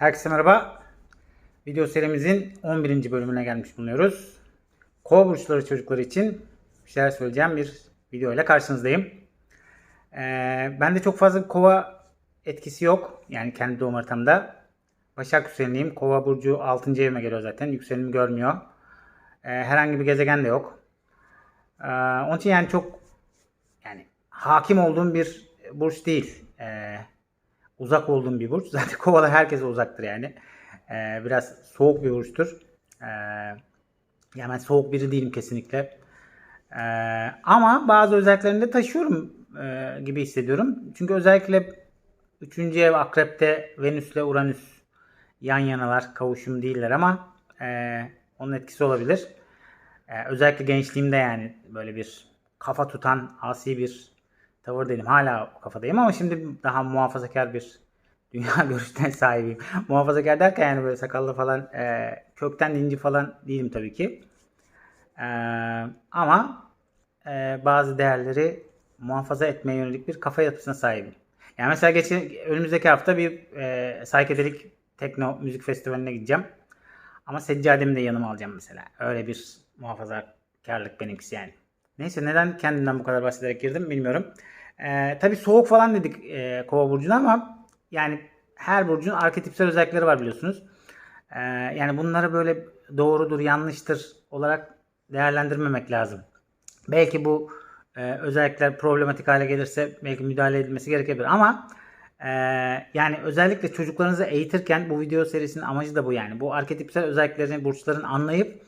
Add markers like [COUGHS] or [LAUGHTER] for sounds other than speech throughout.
Herkese merhaba. Video serimizin 11. bölümüne gelmiş bulunuyoruz. Kova burçları çocukları için bir şeyler söyleyeceğim bir video ile karşınızdayım. Ee, bende çok fazla kova etkisi yok. Yani kendi doğum haritamda. Başak yükseleniyim. Kova burcu 6. evime geliyor zaten. Yükselenimi görmüyor. Ee, herhangi bir gezegen de yok. Ee, onun için yani çok yani hakim olduğum bir burç değil. Ee, uzak olduğum bir burç. [LAUGHS] Zaten kovalar herkese uzaktır yani. Ee, biraz soğuk bir burçtur. Ee, yani ben soğuk biri değilim kesinlikle. Ee, ama bazı özelliklerini de taşıyorum e, gibi hissediyorum. Çünkü özellikle 3. ev akrepte Venüs ile Uranüs yan yanalar. Kavuşum değiller ama e, onun etkisi olabilir. Ee, özellikle gençliğimde yani böyle bir kafa tutan asi bir tavırdaydım. Hala o kafadayım ama şimdi daha muhafazakar bir [LAUGHS] dünya görüşüne sahibim. muhafazakar derken yani böyle sakallı falan e, kökten dinci falan değilim tabii ki. E, ama e, bazı değerleri muhafaza etmeye yönelik bir kafa yapısına sahibim. Yani mesela geçen önümüzdeki hafta bir e, psychedelic tekno müzik festivaline gideceğim. Ama seccademi de yanıma alacağım mesela. Öyle bir muhafazakarlık benimkisi yani. Neyse neden kendimden bu kadar bahsederek girdim bilmiyorum. Ee, tabii soğuk falan dedik e, kova burcuna ama yani her burcun arketipsel özellikleri var biliyorsunuz. Ee, yani bunları böyle doğrudur yanlıştır olarak değerlendirmemek lazım. Belki bu e, özellikler problematik hale gelirse belki müdahale edilmesi gerekebilir ama e, yani özellikle çocuklarınızı eğitirken bu video serisinin amacı da bu yani. Bu arketipsel özelliklerini burçların anlayıp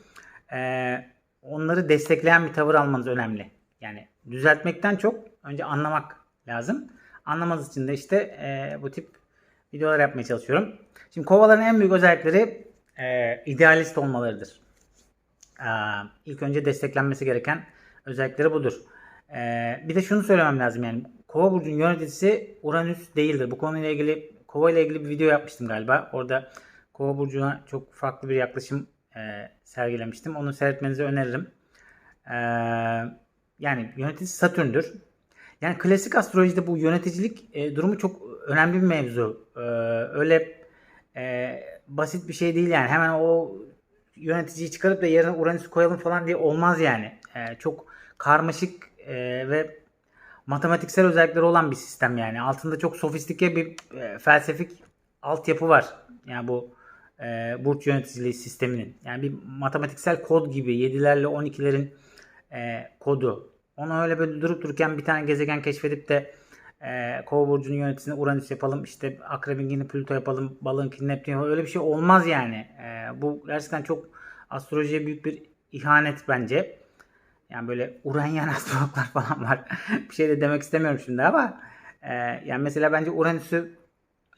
e, onları destekleyen bir tavır almanız önemli. Yani düzeltmekten çok önce anlamak lazım. Anlamanız için de işte e, bu tip videolar yapmaya çalışıyorum. Şimdi kovaların en büyük özellikleri e, idealist olmalarıdır. E, ilk önce desteklenmesi gereken özellikleri budur. E, bir de şunu söylemem lazım yani kova burcunun yöneticisi Uranüs değildir. Bu konuyla ilgili kova ile ilgili bir video yapmıştım galiba. Orada kova burcuna çok farklı bir yaklaşım e, sergilemiştim. Onu seyretmenizi öneririm. E, yani yöneticisi Satürn'dür. Yani klasik astrolojide bu yöneticilik e, durumu çok önemli bir mevzu. Öyle basit bir şey değil yani. Hemen o yöneticiyi çıkarıp da yerine Uranüs'ü koyalım falan diye olmaz yani. Çok karmaşık ve matematiksel özellikleri olan bir sistem yani. Altında çok sofistike bir e, felsefik altyapı var. Yani bu e, burç yöneticiliği sisteminin. Yani bir matematiksel kod gibi 7'lerle 12'lerin e, kodu. Onu öyle böyle durup dururken bir tane gezegen keşfedip de e, Kova burcunun yöneticisini Uranüs yapalım, işte Akrebinkini Plüto yapalım, Balığınkini Neptün. Öyle bir şey olmaz yani. E, bu gerçekten çok astrolojiye büyük bir ihanet bence. Yani böyle Uranyen [LAUGHS] astrologlar falan var. bir şey de demek istemiyorum şimdi ama e, yani mesela bence Uranüs'ü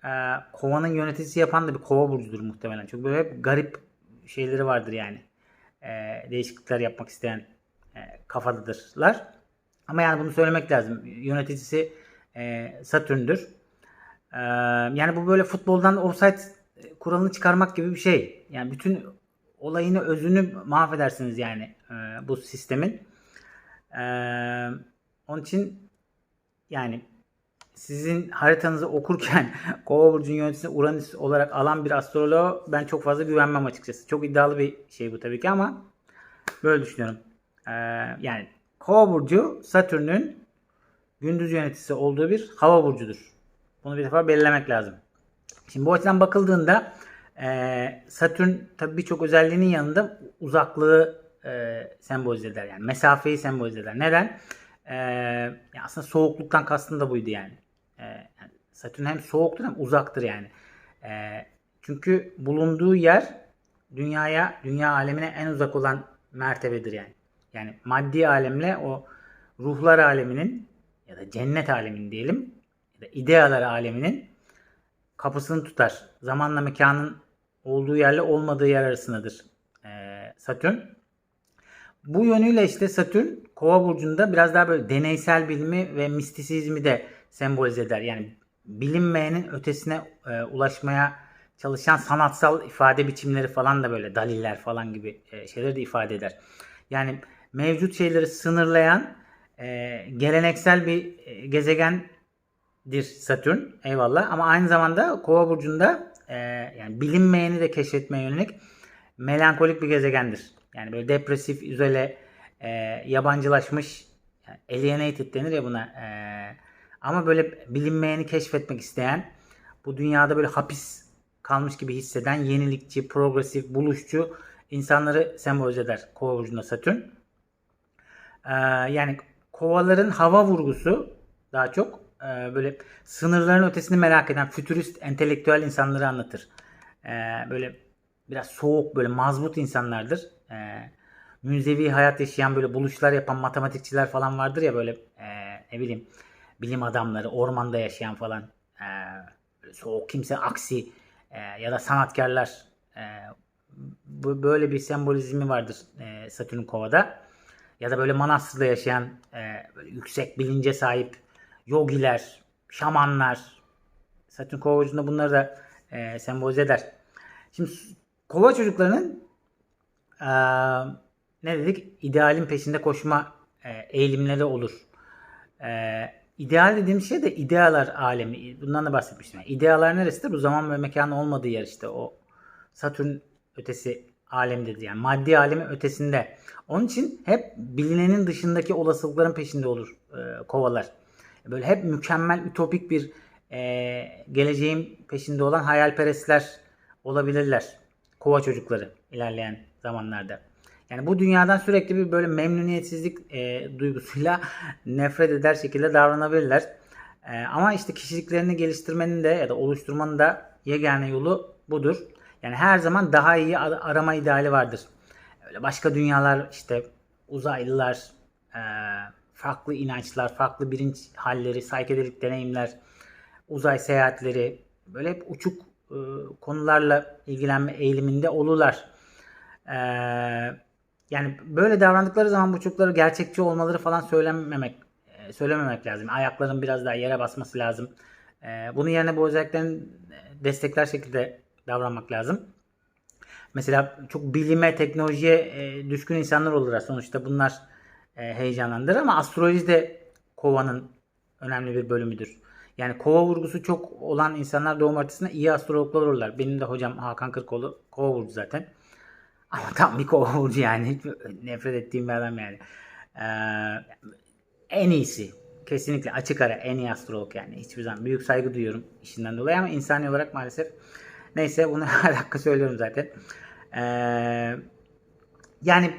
e, kovanın yöneticisi yapan da bir kova burcudur muhtemelen. Çünkü böyle hep garip şeyleri vardır yani. E, değişiklikler yapmak isteyen e, kafadadırlar. Ama yani bunu söylemek lazım. Yöneticisi e, Satürn'dür. E, yani bu böyle futboldan offside kuralını çıkarmak gibi bir şey. Yani bütün olayını, özünü mahvedersiniz yani e, bu sistemin. E, onun için yani sizin haritanızı okurken [LAUGHS] Kova burcunun yöneticisini Uranüs olarak alan bir astroloğa ben çok fazla güvenmem açıkçası. Çok iddialı bir şey bu tabii ki ama böyle düşünüyorum. Ee, yani Kova burcu Satürn'ün gündüz yöneticisi olduğu bir hava burcudur. Bunu bir defa belirlemek lazım. Şimdi bu açıdan bakıldığında e, Satürn tabii birçok özelliğinin yanında uzaklığı e, sembolize eder. Yani mesafeyi sembolize eder. Neden? E, ya aslında soğukluktan kastım da buydu yani. E, Satürn hem soğuktur hem uzaktır yani. E, çünkü bulunduğu yer dünyaya, dünya alemine en uzak olan mertebedir yani. Yani maddi alemle o ruhlar aleminin ya da cennet aleminin diyelim ya da idealar aleminin kapısını tutar. Zamanla mekanın olduğu yerle olmadığı yer arasındadır ee, Satürn. Bu yönüyle işte Satürn Kova burcunda biraz daha böyle deneysel bilimi ve mistisizmi de sembolize eder. Yani bilinmeyenin ötesine e, ulaşmaya çalışan sanatsal ifade biçimleri falan da böyle daliller falan gibi e, şeyleri de ifade eder. Yani mevcut şeyleri sınırlayan e, geleneksel bir e, gezegendir Satürn. Eyvallah. Ama aynı zamanda Kova burcunda e, yani bilinmeyeni de keşfetmeye yönelik melankolik bir gezegendir. Yani böyle depresif, izole, e, yabancılaşmış, yani alienated denir ya buna. e, ama böyle bilinmeyeni keşfetmek isteyen, bu dünyada böyle hapis kalmış gibi hisseden yenilikçi, progresif, buluşçu insanları sembolize eder Kova burcunda Satürn. Ee, yani kovaların hava vurgusu daha çok e, böyle sınırların ötesini merak eden fütürist, entelektüel insanları anlatır. Ee, böyle biraz soğuk, böyle mazbut insanlardır. Ee, münzevi hayat yaşayan böyle buluşlar yapan matematikçiler falan vardır ya böyle e, ne bileyim bilim adamları, ormanda yaşayan falan e, soğuk kimse aksi e, ya da sanatkarlar e, bu böyle bir sembolizmi vardır e, Satürn Kova'da. Ya da böyle Manastır'da yaşayan e, böyle yüksek bilince sahip yogiler, şamanlar. Satürn Kova burcunda bunları da e, sembolize eder. Şimdi Kova çocuklarının e, ne dedik? İdealin peşinde koşma e, eğilimleri olur. E, ideal dediğim şey de idealar alemi. Bundan da bahsetmiştim. Yani idealar neresidir? Bu zaman ve mekan olmadığı yer işte. O Satürn ötesi alemdedir. Yani maddi alemin ötesinde. Onun için hep bilinenin dışındaki olasılıkların peşinde olur e, kovalar. Böyle hep mükemmel, ütopik bir e, geleceğin peşinde olan hayalperestler olabilirler. Kova çocukları ilerleyen zamanlarda. Yani bu dünyadan sürekli bir böyle memnuniyetsizlik e, duygusuyla [LAUGHS] nefret eder şekilde davranabilirler. E, ama işte kişiliklerini geliştirmenin de ya da oluşturmanın da yegane yolu budur. Yani her zaman daha iyi ar- arama ideali vardır. Öyle başka dünyalar işte uzaylılar, e, farklı inançlar, farklı bilinç halleri, psikedelik deneyimler, uzay seyahatleri böyle hep uçuk e, konularla ilgilenme eğiliminde olurlar. E, yani böyle davrandıkları zaman bu çocukları gerçekçi olmaları falan söylememek e, söylememek lazım. Ayakların biraz daha yere basması lazım. E, bunun yerine bu özelliklerin destekler şekilde davranmak lazım. Mesela çok bilime, teknolojiye e, düşkün insanlar olurlar. Sonuçta bunlar e, heyecanlandırır ama astroloji de kovanın önemli bir bölümüdür. Yani kova vurgusu çok olan insanlar doğum haritasında iyi astrologlar olurlar. Benim de hocam Hakan Kırkoğlu kova vurdu zaten. Ama tam bir kova vurdu yani. Nefret ettiğim bir adam yani. Ee, en iyisi. Kesinlikle açık ara en iyi astrolog yani. Hiçbir zaman büyük saygı duyuyorum işinden dolayı ama insani olarak maalesef neyse bunu [LAUGHS] her dakika söylüyorum zaten. Ee, yani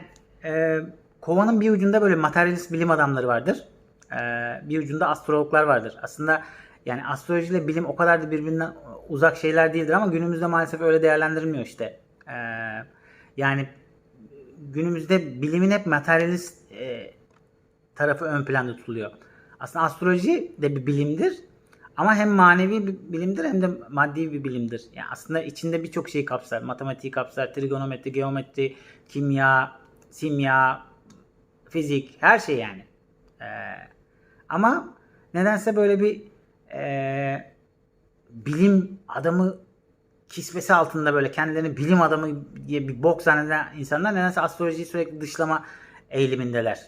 e, kovanın bir ucunda böyle materyalist bilim adamları vardır. Ee, bir ucunda astrologlar vardır. Aslında yani astroloji ile bilim o kadar da birbirinden uzak şeyler değildir ama günümüzde maalesef öyle değerlendirilmiyor işte. Ee, yani günümüzde bilimin hep materyalist e, tarafı ön planda tutuluyor. Aslında astroloji de bir bilimdir. Ama hem manevi bir bilimdir hem de maddi bir bilimdir. Yani aslında içinde birçok şeyi kapsar. Matematiği kapsar, trigonometri, geometri, kimya, simya, fizik, her şey yani. Ee, ama nedense böyle bir e, bilim adamı kisvesi altında böyle kendilerini bilim adamı diye bir bok zanneden insanlar nedense astrolojiyi sürekli dışlama eğilimindeler.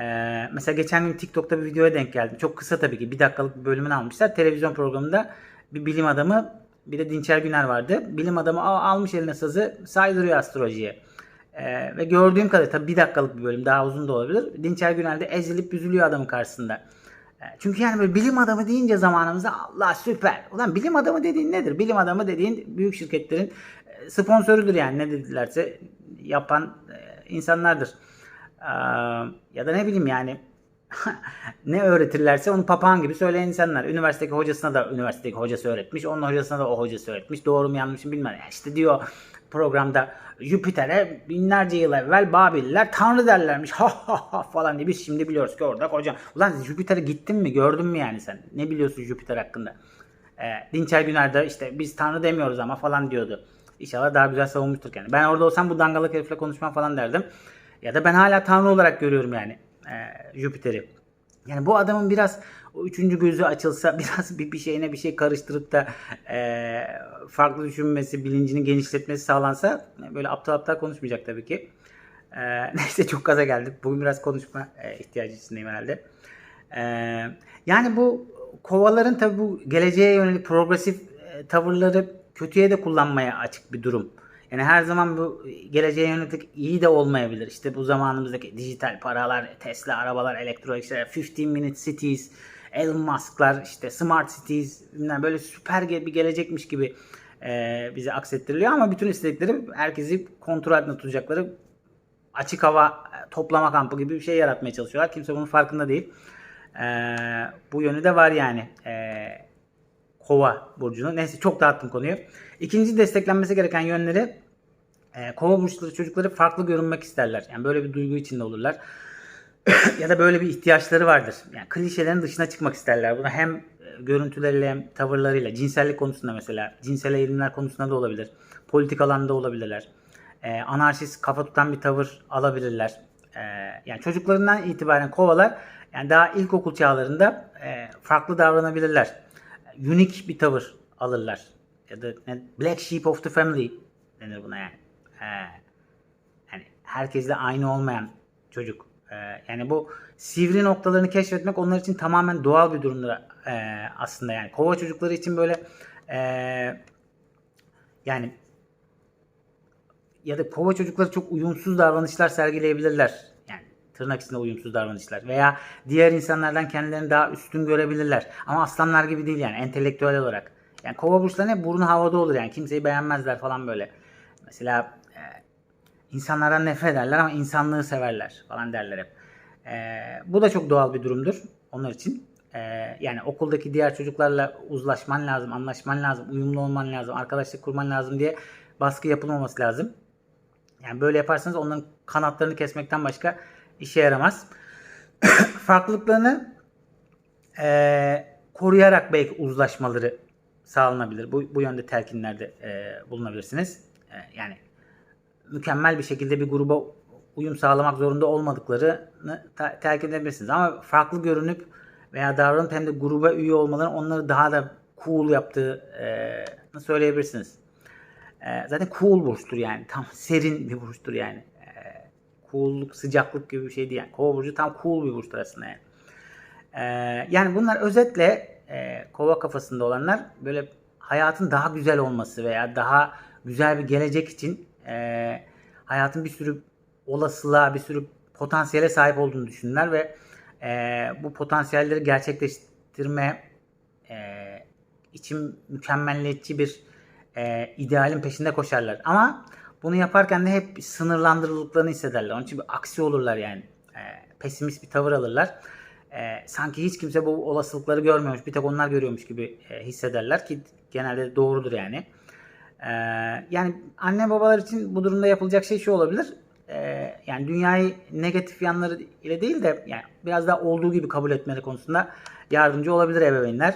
Ee, mesela geçen gün TikTok'ta bir videoya denk geldim. Çok kısa tabii ki. Bir dakikalık bir bölümünü almışlar. Televizyon programında bir bilim adamı bir de Dinçer Güner vardı. Bilim adamı al- almış eline sazı saydırıyor astrolojiye. Ee, ve gördüğüm kadarıyla tabii bir dakikalık bir bölüm daha uzun da olabilir. Dinçer Güner de ezilip üzülüyor adamın karşısında. Çünkü yani böyle bilim adamı deyince zamanımızda Allah süper. Ulan bilim adamı dediğin nedir? Bilim adamı dediğin büyük şirketlerin e, sponsorudur yani ne dedilerse yapan e, insanlardır. Ya da ne bileyim yani [LAUGHS] ne öğretirlerse onu papağan gibi söyleyen insanlar. Üniversitedeki hocasına da üniversitedeki hocası öğretmiş. Onun hocasına da o hocası öğretmiş. Doğru mu yanlış mı bilmem. Yani işte diyor programda Jüpiter'e binlerce yıl evvel Babiller tanrı derlermiş. Ha ha ha falan diye. Biz şimdi biliyoruz ki orada hocam. Ulan Jüpiter'e gittin mi? Gördün mü yani sen? Ne biliyorsun Jüpiter hakkında? E, Dinçer Güner de işte biz tanrı demiyoruz ama falan diyordu. İnşallah daha güzel savunmuştur kendini. Ben orada olsam bu dangalık herifle konuşmam falan derdim. Ya da ben hala tanrı olarak görüyorum yani e, Jüpiter'i. Yani bu adamın biraz o üçüncü gözü açılsa [LAUGHS] biraz bir, bir şeyine bir şey karıştırıp da e, farklı düşünmesi, bilincini genişletmesi sağlansa böyle aptal aptal konuşmayacak tabii ki. E, [LAUGHS] neyse çok gaza geldik. Bugün biraz konuşma e, ihtiyacı içindeyim herhalde. E, yani bu kovaların tabii bu geleceğe yönelik progresif e, tavırları kötüye de kullanmaya açık bir durum. Yani her zaman bu geleceğe yönelik iyi de olmayabilir. İşte bu zamanımızdaki dijital paralar, Tesla arabalar, elektronik şeyler, 15 minute cities, Elon Musk'lar, işte smart cities, böyle süper bir gelecekmiş gibi e, bize aksettiriliyor ama bütün istedikleri herkesi kontrol altında tutacakları açık hava e, toplama kampı gibi bir şey yaratmaya çalışıyorlar. Kimse bunun farkında değil. E, bu yönü de var yani. E, Kova burcunu. Neyse çok dağıttım konuyu. İkinci desteklenmesi gereken yönleri e, Kova burçları çocukları farklı görünmek isterler. Yani böyle bir duygu içinde olurlar. [COUGHS] ya da böyle bir ihtiyaçları vardır. Yani klişelerin dışına çıkmak isterler. Buna hem e, görüntüleriyle hem tavırlarıyla, cinsellik konusunda mesela, cinsel eğilimler konusunda da olabilir. Politik alanda olabilirler. E, anarşist kafa tutan bir tavır alabilirler. E, yani çocuklarından itibaren kovalar yani daha ilkokul çağlarında e, farklı davranabilirler. Unique bir tavır alırlar. Ya da black sheep of the family denir buna yani. E, yani herkesle aynı olmayan çocuk. Ee, yani bu sivri noktalarını keşfetmek onlar için tamamen doğal bir durumdur ee, aslında yani. Kova çocukları için böyle ee, yani ya da kova çocukları çok uyumsuz davranışlar sergileyebilirler. Yani tırnak içinde uyumsuz davranışlar. Veya diğer insanlardan kendilerini daha üstün görebilirler. Ama aslanlar gibi değil yani entelektüel olarak. Yani kova burçları hep burnu havada olur yani. Kimseyi beğenmezler falan böyle. Mesela insanlardan nefret ederler ama insanlığı severler falan derler hep. E, bu da çok doğal bir durumdur onlar için. E, yani okuldaki diğer çocuklarla uzlaşman lazım, anlaşman lazım, uyumlu olman lazım, arkadaşlık kurman lazım diye baskı yapılmaması lazım. Yani böyle yaparsanız onların kanatlarını kesmekten başka işe yaramaz. [COUGHS] Farklılıklarını e, koruyarak belki uzlaşmaları sağlanabilir. Bu, bu yönde telkinlerde e, bulunabilirsiniz. E, yani mükemmel bir şekilde bir gruba uyum sağlamak zorunda olmadıklarını ta- telkin edebilirsiniz. Ama farklı görünüp veya davranıp hem de gruba üye olmaların onları daha da cool yaptığını söyleyebilirsiniz. Zaten cool burçtur yani. Tam serin bir burçtur yani. E, cool'luk, sıcaklık gibi bir şey değil yani. Kova burcu tam cool bir burçtur aslında yani. Yani bunlar özetle kova kafasında olanlar böyle hayatın daha güzel olması veya daha güzel bir gelecek için e, hayatın bir sürü olasılığa, bir sürü potansiyele sahip olduğunu düşünürler ve e, bu potansiyelleri gerçekleştirme e, için mükemmelliyetçi bir e, idealin peşinde koşarlar. Ama bunu yaparken de hep sınırlandırıldıklarını hissederler. Onun için bir aksi olurlar yani. E, pesimist bir tavır alırlar. E, sanki hiç kimse bu olasılıkları görmüyormuş, bir tek onlar görüyormuş gibi e, hissederler ki genelde doğrudur yani. Ee, yani anne babalar için bu durumda yapılacak şey şu olabilir. Ee, yani dünyayı negatif yanları ile değil de yani biraz daha olduğu gibi kabul etmeleri konusunda yardımcı olabilir ebeveynler.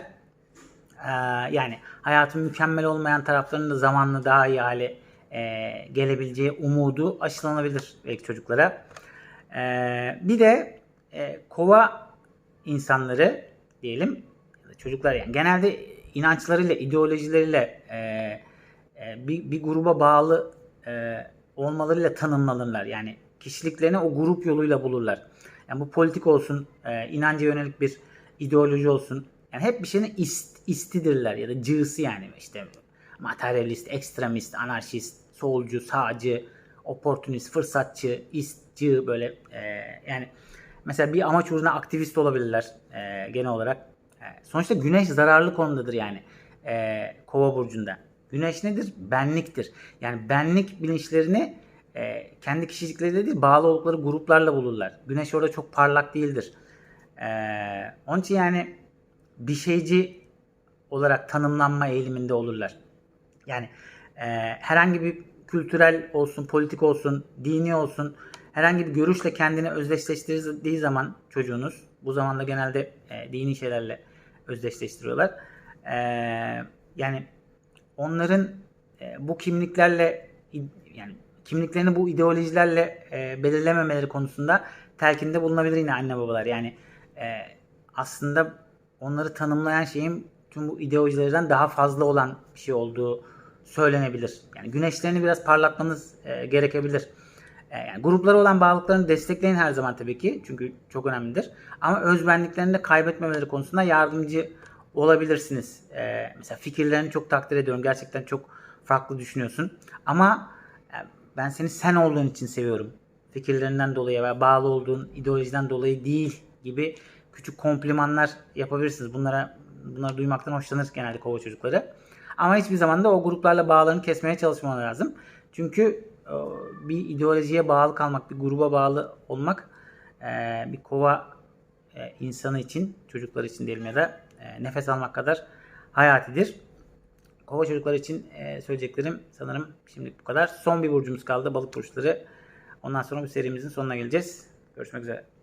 Ee, yani hayatın mükemmel olmayan taraflarının da zamanla daha iyi hale e, gelebileceği umudu aşılanabilir belki çocuklara. Ee, bir de e, kova insanları diyelim çocuklar yani genelde inançlarıyla, ideolojileriyle e, e, bir, bir gruba bağlı e, olmalarıyla tanımlanırlar. Yani kişiliklerini o grup yoluyla bulurlar. Yani bu politik olsun, e, inanca yönelik bir ideoloji olsun. Yani hep bir şeyin ist, istidirler ya da cığısı yani işte materyalist, ekstremist, anarşist, solcu, sağcı, oportunist, fırsatçı, istçı böyle e, yani mesela bir amaç uğruna aktivist olabilirler e, genel olarak. E, sonuçta güneş zararlı konudadır yani e, kova burcunda. Güneş nedir? Benliktir. Yani benlik bilinçlerini e, kendi kişilikleriyle değil bağlı oldukları gruplarla bulurlar. Güneş orada çok parlak değildir. E, onun için yani bir şeyci olarak tanımlanma eğiliminde olurlar. Yani e, herhangi bir kültürel olsun, politik olsun, dini olsun herhangi bir görüşle kendini özdeşleştirdiği zaman çocuğunuz bu zamanda genelde e, dini şeylerle özdeşleştiriyorlar. E, yani onların e, bu kimliklerle yani kimliklerini bu ideolojilerle e, belirlememeleri konusunda telkinde bulunabilir yine anne babalar. Yani e, aslında onları tanımlayan şeyin tüm bu ideolojilerden daha fazla olan bir şey olduğu söylenebilir. Yani güneşlerini biraz parlatmanız gerekebilir. Yani gruplara olan bağlılıklarını destekleyin her zaman tabii ki. Çünkü çok önemlidir. Ama özbenliklerini de kaybetmemeleri konusunda yardımcı olabilirsiniz. Ee, mesela fikirlerini çok takdir ediyorum. Gerçekten çok farklı düşünüyorsun. Ama e, ben seni sen olduğun için seviyorum. Fikirlerinden dolayı veya bağlı olduğun ideolojiden dolayı değil gibi küçük komplimanlar yapabilirsiniz. Bunlara bunları duymaktan hoşlanır genelde kova çocukları. Ama hiçbir zaman da o gruplarla bağlarını kesmeye çalışmaları lazım. Çünkü e, bir ideolojiye bağlı kalmak, bir gruba bağlı olmak e, bir kova insanı için, çocuklar için diyelim ya da e, nefes almak kadar hayatidir. Kova çocuklar için e, söyleyeceklerim sanırım şimdi bu kadar. Son bir burcumuz kaldı balık burçları. Ondan sonra bu serimizin sonuna geleceğiz. Görüşmek üzere.